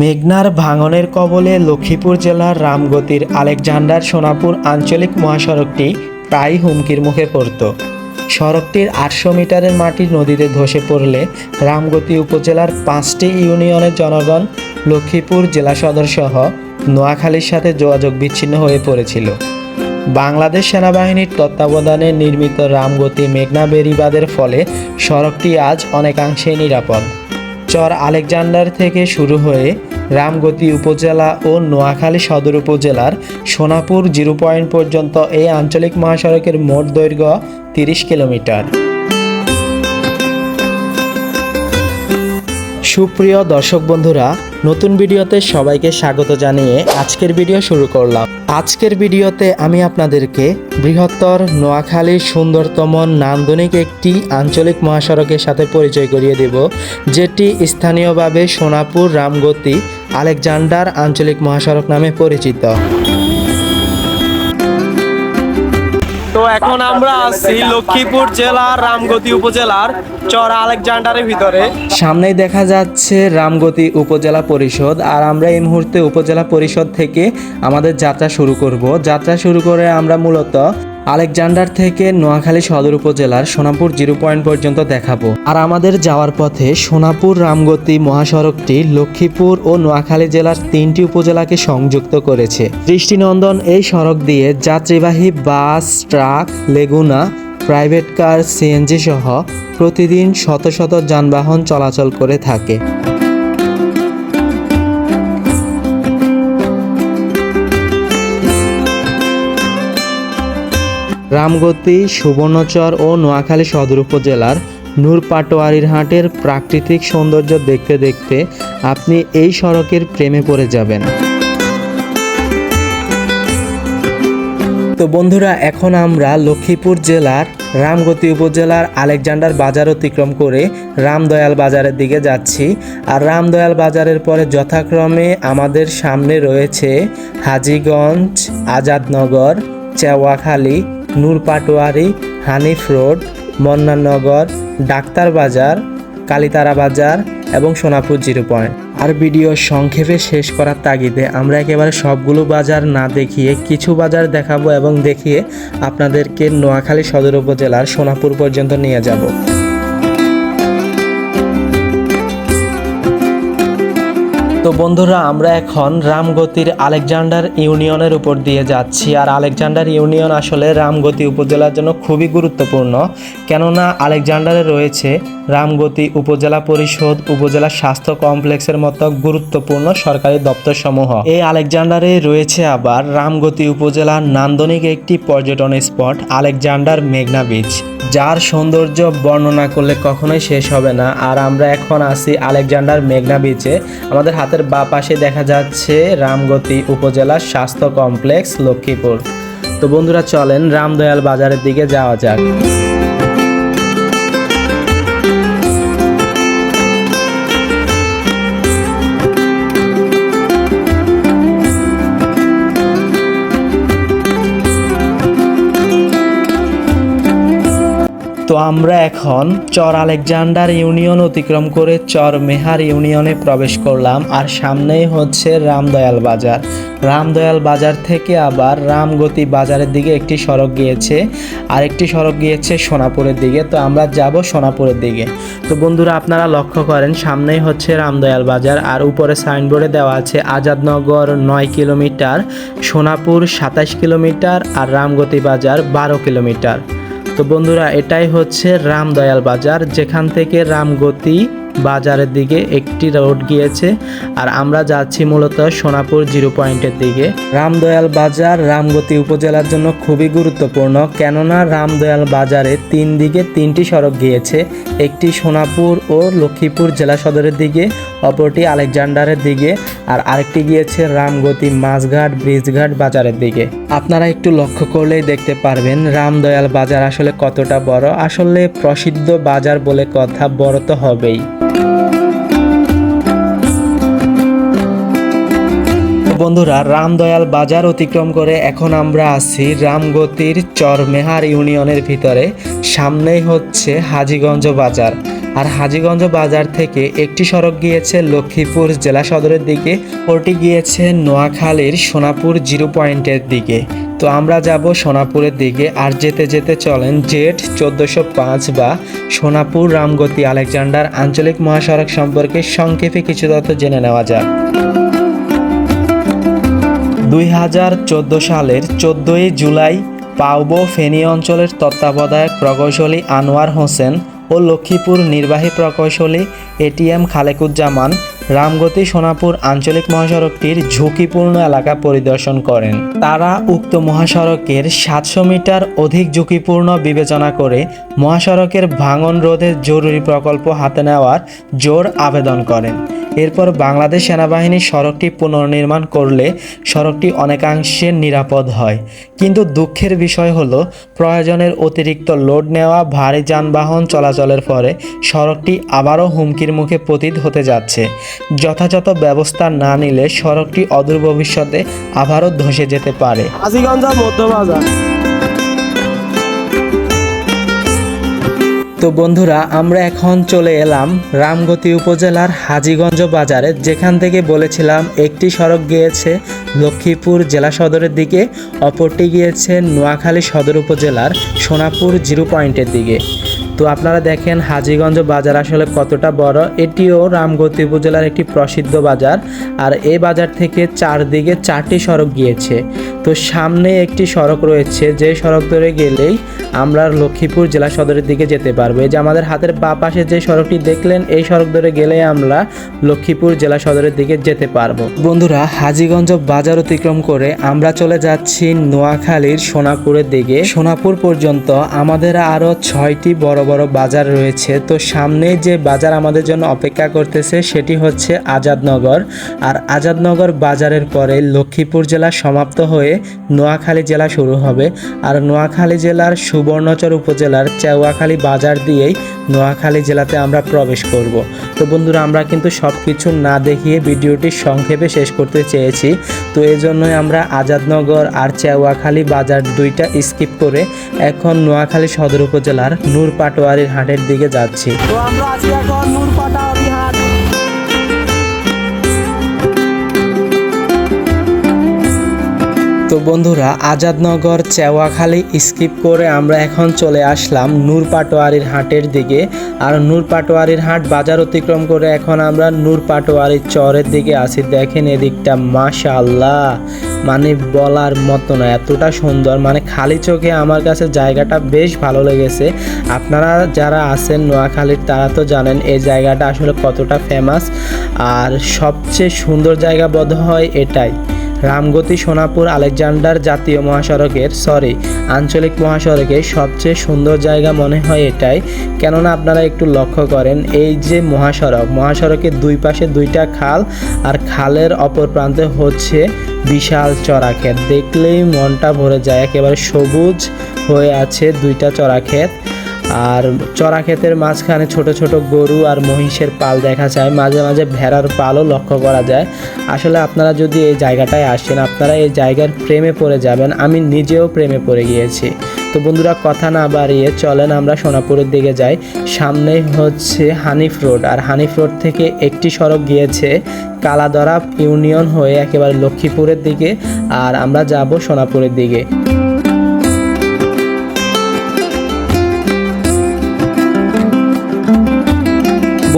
মেঘনার ভাঙনের কবলে লক্ষ্মীপুর জেলার রামগতির আলেকজান্ডার সোনাপুর আঞ্চলিক মহাসড়কটি প্রায় হুমকির মুখে পড়ত। সড়কটির আটশো মিটারের মাটি নদীতে ধসে পড়লে রামগতি উপজেলার পাঁচটি ইউনিয়নের জনগণ লক্ষ্মীপুর জেলা সদর সহ নোয়াখালীর সাথে যোগাযোগ বিচ্ছিন্ন হয়ে পড়েছিল। বাংলাদেশ সেনাবাহিনীর তত্ত্বাবধানে নির্মিত রামগতি মেঘনা বেরিবাদের ফলে সড়কটি আজ অনেকাংশেই নিরাপদ। চর আলেকজান্ডার থেকে শুরু হয়ে রামগতি উপজেলা ও নোয়াখালী সদর উপজেলার সোনাপুর জিরো পয়েন্ট পর্যন্ত এই আঞ্চলিক মহাসড়কের মোট দৈর্ঘ্য তিরিশ কিলোমিটার। সুপ্রিয় দর্শক বন্ধুরা, নতুন ভিডিওতে সবাইকে স্বাগত জানিয়ে আজকের ভিডিও শুরু করলাম। আজকের ভিডিওতে আমি আপনাদেরকে বৃহত্তর নোয়াখালীর সুন্দরতম নান্দনিক একটি আঞ্চলিক মহাসড়কের সাথে পরিচয় করিয়ে দেব, যেটি স্থানীয়ভাবে সোনাপুর, রামগতি, আলেকজান্ডার আঞ্চলিক মহাসড়ক নামে পরিচিত। তো এখন আমরা আছি লক্ষ্মীপুর জেলার রামগতি উপজেলার চর আলেকজান্ডারের ভিতরে। সামনেই দেখা যাচ্ছে রামগতি উপজেলা পরিষদ, আর আমরা এই মুহূর্তে উপজেলা পরিষদ থেকে আমাদের যাত্রা শুরু করব। যাত্রা শুরু করে আমরা মূলত আলেকজান্ডার থেকে নোয়াখালী সদর উপজেলার সোনাপুর জিরো পয়েন্ট পর্যন্ত দেখাবো। আর আমাদের যাওয়ার পথে সোনাপুর, রামগতি মহাসড়কটি লক্ষ্মীপুর ও নোয়াখালী জেলার তিনটি উপজেলাকে সংযুক্ত করেছে। দৃষ্টিনন্দন এই সড়ক দিয়ে যাত্রীবাহী বাস, ট্রাক, লেগুনা, প্রাইভেট কার, সিএনজি সহ প্রতিদিন শত শত যানবাহন চলাচল করে থাকে। রামগতি, সুবর্ণচর ও নোয়াখালী সদর উপজেলার নূর পাটোয়ারির হাটের প্রাকৃতিক সৌন্দর্য দেখতে দেখতে আপনি এই সড়কের প্রেমে পড়ে যাবেন। তো বন্ধুরা, এখন আমরা লক্ষ্মীপুর জেলার রামগতি উপজেলার আলেকজান্ডার বাজার অতিক্রম করে রামদয়াল বাজারের দিকে যাচ্ছি। আর রামদয়াল বাজারের পরে যথাক্রমে আমাদের সামনে রয়েছে হাজীগঞ্জ, আজাদনগর, চেওয়াখালী নূর পাটোয়ারি হানিফ রোড মন্নানগর ডাক্তার বাজার, কালিতারা বাজার এবং সোনাপুর জিরো পয়েন্ট। আর ভিডিও সংক্ষেপে শেষ করার তাগিদে আমরা একেবারে সবগুলো বাজার না দেখিয়ে কিছু বাজার দেখাবো এবং দেখিয়ে আপনাদেরকে নোয়াখালী সদর উপজেলার সোনাপুর পর্যন্ত নিয়ে যাব। তো বন্ধুরা, আমরা এখন রামগতির আলেকজান্ডার ইউনিয়নের উপর দিয়ে যাচ্ছি। আর আলেকজান্ডার ইউনিয়ন আসলে রামগতি উপজেলার জন্য খুবই গুরুত্বপূর্ণ। কেননা আলেকজান্ডারে রয়েছে রামগতি উপজেলা পরিষদ, উপজেলা স্বাস্থ্য কমপ্লেক্সের মতো গুরুত্বপূর্ণ সরকারি দপ্তর সমূহ এই আলেকজান্ডারে রয়েছে আবার রামগতি উপজেলার নান্দনিক একটি পর্যটন স্পট, আলেকজান্ডার মেঘনা বিচ যার সৌন্দর্য বর্ণনা করলে কখনোই শেষ হবে না। আর আমরা এখন আছি আলেকজান্ডার মেঘনা বিচে আমাদের হাতের বা পাশে দেখা যাচ্ছে রামগতি উপজেলা স্বাস্থ্য কমপ্লেক্স লক্ষ্মীপুর। তো বন্ধুরা চলেন রামদয়াল বাজারের দিকে যাওয়া যাক। আমরা এখন চর আলেকজান্ডার ইউনিয়ন অতিক্রম করে চর মেহার ইউনিয়নে প্রবেশ করলাম, আর সামনেই হচ্ছে রামদয়াল বাজার। রামদয়াল বাজার থেকে আবার রামগতি বাজারের দিকে একটি সড়ক গিয়েছে, আর একটি সড়ক গিয়েছে সোনাপুরের দিকে। তো আমরা যাব সোনাপুরের দিকে। তো বন্ধুরা, আপনারা লক্ষ্য করেন, সামনেই হচ্ছে রামদয়াল বাজার, আর উপরে সাইনবোর্ডে দেওয়া আছে আজাদনগর নয় কিলোমিটার, সোনাপুর সাতাশ কিলোমিটার, আর রামগতি বাজার বারো কিলোমিটার। তো বন্ধুরা এটাই হচ্ছে রামদয়াল বাজার যেখান থেকে রামগতি বাজারের দিকে একটি রোড গিয়েছে আর আমরা যাচ্ছি মূলত সোনাপুর জিরো পয়েন্টের দিকে। রামদয়াল বাজার রামগতি উপজেলার জন্য খুবই গুরুত্বপূর্ণ, কেননা রামদয়াল বাজারে তিন দিকে তিনটি সড়ক গিয়েছে, একটি সোনাপুর ও লক্ষ্মীপুর জেলা সদরের দিকে, অপরটি আলেকজান্ডারের দিকে আর আরেকটি গিয়েছে রামগতি মাছঘাট ব্রিজঘাট বাজারের দিকে। আপনারা একটু লক্ষ্য করলেই দেখতে পারবেন রামদয়াল বাজার আসলে কতটা বড়। আসলে প্রসিদ্ধ বাজার বলে কথা বড় তো হবেই। বন্ধুরা, রামদয়াল বাজার অতিক্রম করে এখন আমরা আছি রামগতির চরমেহার ইউনিয়নের ভিতরে। সামনেই হচ্ছে হাজীগঞ্জ বাজার। আর হাজীগঞ্জ বাজার থেকে একটি সড়ক গিয়েছে লক্ষ্মীপুর জেলা সদরের দিকে, ওটি গিয়েছে নোয়াখালীর সোনাপুর জিরো পয়েন্টের দিকে। তো আমরা যাব সোনাপুরের দিকে, আর যেতে যেতে চলেন জেট চোদ্দোশো পাঁচ বা সোনাপুর রামগতি আলেকজান্ডার আঞ্চলিক মহাসড়ক সম্পর্কে সংক্ষেপে কিছু তথ্য জেনে নেওয়া যাক। দুই হাজার চোদ্দ সালের চোদ্দোই জুলাই পাউবো ফেনী অঞ্চলের তত্ত্বাবধায়ক প্রকৌশলী আনোয়ার হোসেন ও লক্ষ্মীপুর নির্বাহী প্রকৌশলী এটিএম খালেকুজ্জামান রামগতি সোনাপুর আঞ্চলিক মহাসড়কটির ঝুঁকিপূর্ণ এলাকা পরিদর্শন করেন। তারা উক্ত মহাসড়কের সাতশো মিটার অধিক ঝুঁকিপূর্ণ বিবেচনা করে মহাসড়কের ভাঙন রোধের জরুরি প্রকল্প হাতে নেওয়ার জোর আবেদন করেন। এরপর বাংলাদেশ সেনাবাহিনী সড়কটি পুনর্নির্মাণ করলে সড়কটি অনেকাংশে নিরাপদ হয়। কিন্তু দুঃখের বিষয় হলো, প্রয়োজনের অতিরিক্ত লোড নেওয়া, ভারী যানবাহন চলাচলের ফলে সড়কটি আবারও হুমকির মুখে পতিত হতে যাচ্ছে। যথাযথ ব্যবস্থা না নিলে সড়কটি অদূর ভবিষ্যতে আবারও ধসে যেতে পারে। মধ্যবাজার তো বন্ধুরা আমরা এখন চলে এলাম রামগতি উপজেলার হাজীগঞ্জ বাজারে যেখান থেকে বলেছিলাম একটি সড়ক গিয়েছে লক্ষ্মীপুর জেলা সদরের দিকে অপরটি গিয়েছে নোয়াখালী সদর উপজেলার সোনাপুর জিরো পয়েন্টের দিকে। তো আপনারা দেখেন হাজিগঞ্জ বাজার আসলে কতটা বড়। এটিও রামগতি উপজেলার একটি প্রসিদ্ধ বাজার আর এই বাজার থেকে চারদিকে চারটি সড়ক গিয়েছে। তো সামনে একটি সড়ক রয়েছে, যে সড়ক ধরে গেলেই আমরা লক্ষ্মীপুর জেলা সদরের দিকে যেতে পারব। এই যে আমাদের হাতের বা পাশে যে সড়কটি দেখলেন, এই সড়ক ধরে গেলে আমরা লক্ষ্মীপুর জেলা সদরের দিকে যেতে পারব। বন্ধুরা, হাজিগঞ্জ বাজার অতিক্রম করে আমরা চলে যাচ্ছি নোয়াখালীর সোনাপুরের দিকে। সোনাপুর পর্যন্ত আমাদের আরও ছয়টি বড় বড় বাজার রয়েছে। তো সামনে যে বাজার আমাদের জন্য অপেক্ষা করতেছে, সেটি হচ্ছে আজাদনগর। আর আজাদনগর বাজারের পরে লক্ষ্মীপুর জেলা সমাপ্ত হয়ে নোয়াখালী জেলা শুরু হবে। আর নোয়াখালী জেলার সুবর্ণচর উপজেলার চেওয়াখালী বাজার দিয়েই নোয়াখালী জেলাতে আমরা প্রবেশ করব। তো বন্ধুরা, আমরা কিন্তু সব কিছু না দেখিয়ে ভিডিওটি সংক্ষেপে শেষ করতে চেয়েছি। তো এই জন্যই আমরা আজাদনগর আর চেওয়াখালী বাজার দুইটা স্কিপ করে এখন নোয়াখালী সদর উপজেলার নূর পাটোয়ারির হাটের দিকে যাচ্ছি। তো আমরা আজকে এখন তো বন্ধুরা, আজাদনগর, চেওয়াখালী স্কিপ করে আমরা এখন চলে আসলাম নূর পাটোয়ারির হাটের দিকে। আর নূর পাটোয়ারির হাট বাজার অতিক্রম করে এখন আমরা নূর পাটোয়ারির চরের দিকে আসি দেখেন এদিকটা, মাশাআল্লাহ! মানে বলার মতো না, এতটা সুন্দর। মানে খালি চোখে আমার কাছে জায়গাটা বেশ ভালো লেগেছে। আপনারা যারা আছেন নোয়াখালীর, তারা তো জানেন এই জায়গাটা আসলে কতটা ফেমাস আর সবচেয়ে সুন্দর জায়গা বোধ হয় এটাই। রামগতি সোনাপুর আলেকজান্ডার জাতীয় মহাসড়কের সরি আঞ্চলিক মহাসড়কের সবচেয়ে সুন্দর জায়গা মনে হয় এটাই। কেননা আপনারা একটু লক্ষ্য করেন, এই যে মহাসড়ক, মহাসড়কের দুই পাশে দুইটা খাল আর খালের অপর প্রান্তে হচ্ছে বিশাল চড়া ক্ষেত দেখলেই মনটা ভরে যায়, একেবারে সবুজ হয়ে আছে দুইটা চড়া ক্ষেত আর চড়া ক্ষেতের মাঝখানে ছোট ছোট গরু আর মহিষের পাল দেখা যায়। মাঝে মাঝে ভেড়ার পালও লক্ষ্য করা যায়। আসলে আপনারা যদি এই জায়গাটায় আসেন, আপনারা এই জায়গার প্রেমে পড়ে যাবেন। আমি নিজেও প্রেমে পড়ে গিয়েছি। তো বন্ধুরা, কথা না বাড়িয়ে চলেন আমরা সোনাপুরের দিকে যাই। সামনে হচ্ছে হানিফ রোড। আর হানিফ রোড থেকে একটি সড়ক গিয়েছে কালাদরা ইউনিয়ন হয়ে একেবারে লক্ষ্মীপুরের দিকে। আর আমরা যাব সোনাপুরের দিকে।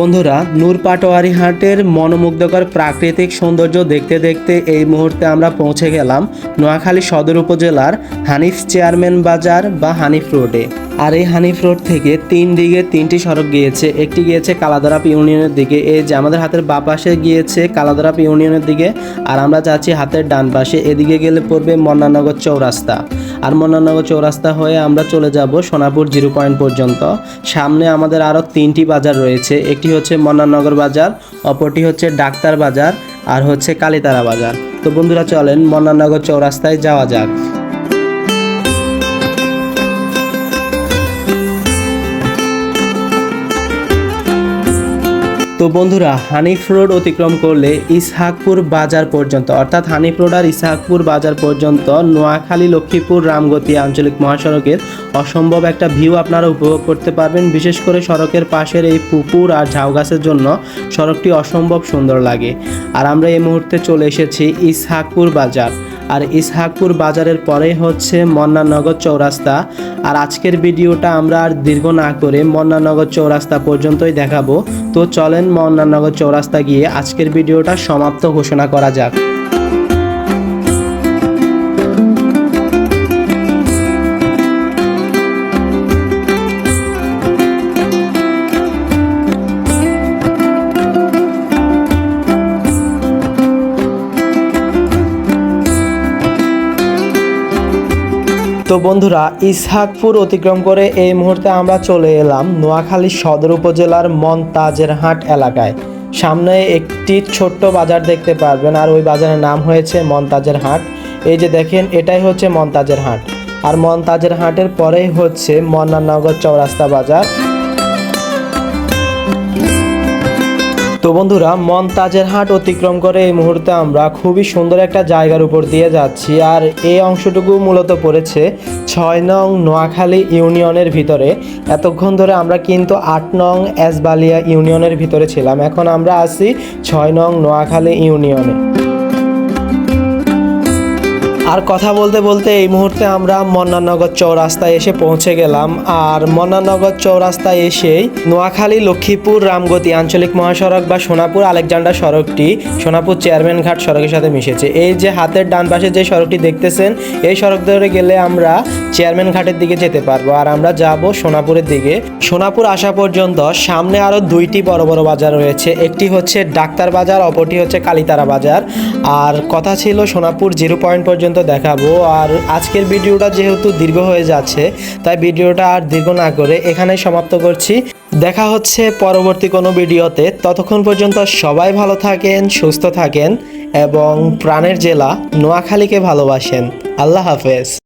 বন্ধুরা, নূর পাটোয়ারি হাটের মনোমুগ্ধকর প্রাকৃতিক সৌন্দর্য দেখতে দেখতে এই মুহূর্তে আমরা পৌঁছে গেলাম নোয়াখালী সদর উপজেলার হানিফ চেয়ারম্যান বাজার বা হানিফ রোডে। আর এই হানিফ রোড থেকে তিন দিকে তিনটি সড়ক গিয়েছে। একটি গিয়েছে কালাদরাপ ইউনিয়নের দিকে, এই যে আমাদের হাতের বা পাশে গিয়েছে কালাদরাপ ইউনিয়নের দিকে, আর আমরা যাচ্ছি হাতের ডান পাশে। এদিকে গেলে পড়বে মন্নানগর চৌরাস্তা। আর মন্নানগর চৌরাস্তা হয়ে আমরা চলে যাব সোনাপুর জিরো পয়েন্ট পর্যন্ত। সামনে আমাদের আরও তিনটি বাজার রয়েছে। একটি হচ্ছে মন্নানগর বাজার, অপরটি হচ্ছে ডাক্তার বাজার আর হচ্ছে কালীতারা বাজার। তো বন্ধুরা, চলেন মন্নানগর চৌরাস্তায় যাওয়া যাক। তো বন্ধুরা, হানিফ রোড অতিক্রম করলে ইসহাকপুর বাজার পর্যন্ত, অর্থাৎ হানিফ রোড আর ইসহাকপুর বাজার পর্যন্ত নোয়াখালী, লক্ষ্মীপুর, রামগতি আঞ্চলিক মহাসড়কের অসম্ভব একটা ভিউ আপনারা উপভোগ করতে পারবেন। বিশেষ করে সড়কের পাশের এই পুকুর আর ঝাউ গাছের জন্য সড়কটি অসম্ভব সুন্দর লাগে। আর আমরা এই মুহূর্তে চলে এসেছি ইসহাকপুর বাজার। আর ইসহাকপুর বাজারের পরেই হচ্ছে মন্নানগর চৌরাস্তা। আর আজকের ভিডিওটা আমরা আর দীর্ঘ না করে মন্নানগর চৌরাস্তা পর্যন্তই দেখাবো। তো চলেন মন্নানগর চৌরাস্তা গিয়ে আজকের ভিডিওটা সমাপ্ত ঘোষণা করা যাক। তো বন্ধুরা, ইসহাকপুর অতিক্রম করে এই মুহূর্তে আমরা চলে এলাম নোয়াখালী সদর উপজেলার মনতাজের হাট এলাকায়। সামনে একটি ছোট্ট বাজার দেখতে পারবেন, আর ওই বাজারের নাম হয়েছে মনতাজের হাট। এই যে দেখেন, এটাই হচ্ছে মনতাজের হাট। আর মনতাজের হাটের পরেই হচ্ছে মন্নানগর চৌরাস্তা বাজার। তো বন্ধুরা মন তাজের হাট অতিক্রম করে এই মুহূর্তে আমরা খুবই সুন্দর একটা জায়গার উপর দিয়ে যাচ্ছি আর এই অংশটুকু মূলত পড়েছে ছয় নং নোয়াখালী ইউনিয়নের ভিতরে। এতক্ষণ ধরে আমরা কিন্তু আট নং এসবালিয়া ইউনিয়নের ভিতরে ছিলাম, এখন আমরা আসি ছয় নং নোয়াখালী ইউনিয়নে। আর কথা বলতে বলতে এই মুহূর্তে আমরা মন্নানগর চৌরাস্তায় এসে পৌঁছে গেলাম। আর মন্নানগর চৌরাস্তায় এসেই নোয়াখালী, লক্ষ্মীপুর, রামগতি, আঞ্চলিক মহাসড়ক বা সোনাপুর, আলেকজান্ডার সড়কটি, সোনাপুর চেয়ারম্যান ঘাট সড়কের সাথে মিশেছে। এই যে হাতের ডান পাশে যে সড়কটি দেখতেছেন, এই সড়ক ধরে গেলে আমরা চেয়ারম্যান ঘাটের দিকে যেতে পারব। আর আমরা যাব সোনাপুরের দিকে। সোনাপুর আসা পর্যন্ত সামনে আরও দুইটি বড় বড় বাজার রয়েছে। একটি হচ্ছে ডাক্তার বাজার, অপরটি হচ্ছে কালীতারা বাজার। আর কথা ছিল সোনাপুর জিরো পয়েন্ট পর্যন্ত দেখাবো। আর আজকের ভিডিওটা যেহেতু দীর্ঘ হয়ে যাচ্ছে, তাই ভিডিওটা আর দীর্ঘ না করে এখানেই সমাপ্ত করছি। দেখা হচ্ছে পরবর্তী কোনো ভিডিওতে। ততক্ষণ পর্যন্ত সবাই ভালো থাকেন, সুস্থ থাকেন এবং প্রাণের জেলা নোয়াখালীকে ভালোবাসেন। আল্লাহ হাফেজ।